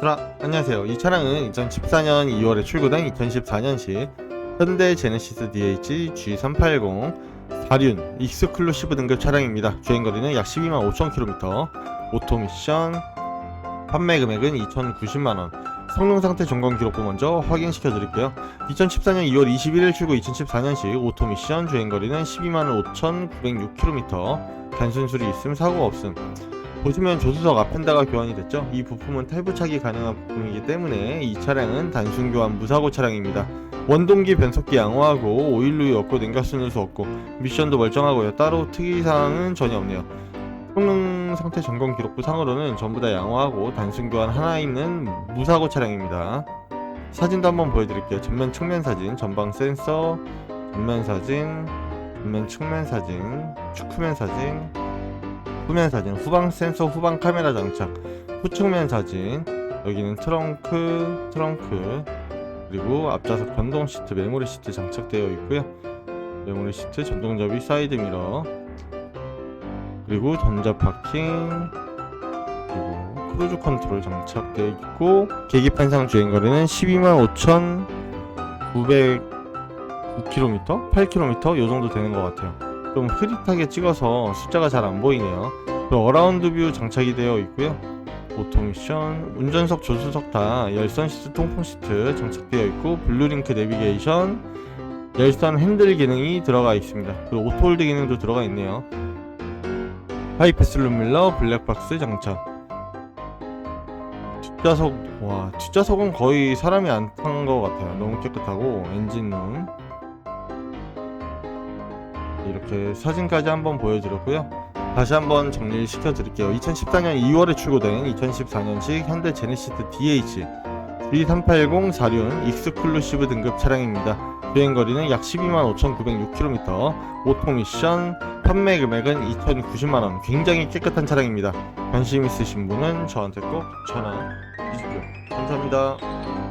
자, 안녕하세요. 이 차량은 2014년 2월에 출고된 2014년식 현대 제네시스 DH G380 4륜 익스클루시브 등급 차량입니다. 주행거리는 약 12만 5천 킬로미터, 오토 미션, 판매 금액은 2,090만원, 성능 상태 점검 기록부 먼저 확인시켜 드릴게요. 2014년 2월 21일 출고 2014년식 오토 미션 주행거리는 12만 5,906km, 단순 수리 있음 사고 없음. 보시면 조수석 앞펜다가 교환이 됐죠. 이 부품은 탈부착이 가능한 부품이기 때문에 이 차량은 단순 교환 무사고 차량입니다. 원동기 변속기 양호하고 오일루이 없고 냉각수는 수 없고 미션도 멀쩡하고요. 따로 특이사항은 전혀 없네요. 성능 상태 점검 기록부 상으로는 전부 다 양호하고 단순 교환 하나 있는 무사고 차량입니다. 사진도 한번 보여드릴게요. 전면 측면 사진, 전방 센서, 전면 사진, 전면 측면 사진, 축후면 사진, 후면 사진, 후방 센서, 후방 카메라 장착, 후측면 사진, 여기는 트렁크, 트렁크, 그리고 앞좌석 변동 시트, 메모리 시트 장착되어 있고요. 메모리 시트, 전동접이 사이드 미러, 그리고 전자 파킹, 그리고 크루즈 컨트롤 장착되어 있고 계기판상 주행 거리는 12만 5,909km, 8km 요 정도 되는 것 같아요. 좀 흐릿하게 찍어서 숫자가 잘 안 보이네요. 그리고 어라운드 뷰 장착이 되어 있고요. 오토 미션, 운전석, 조수석 다 열선 시트, 통풍 시트 장착되어 있고 블루링크 내비게이션, 열선 핸들 기능이 들어가 있습니다. 그리고 오토홀드 기능도 들어가 있네요. 하이패스 룸밀러, 블랙박스 장착. 뒷좌석, 와, 뒷좌석은 거의 사람이 안 탄 것 같아요. 너무 깨끗하고 엔진룸. 이렇게 사진까지 한번 보여드렸고요. 다시 한번 정리를 시켜 드릴게요. 2014년 2월에 출고된 2014년식 현대 제네시스 DH G380 4륜 익스클루시브 등급 차량입니다. 주행거리는 약 12만 5,906km, 오토 미션, 판매 금액은 2,090만원. 굉장히 깨끗한 차량입니다. 관심 있으신 분은 저한테 꼭 전화 주십시오. 감사합니다.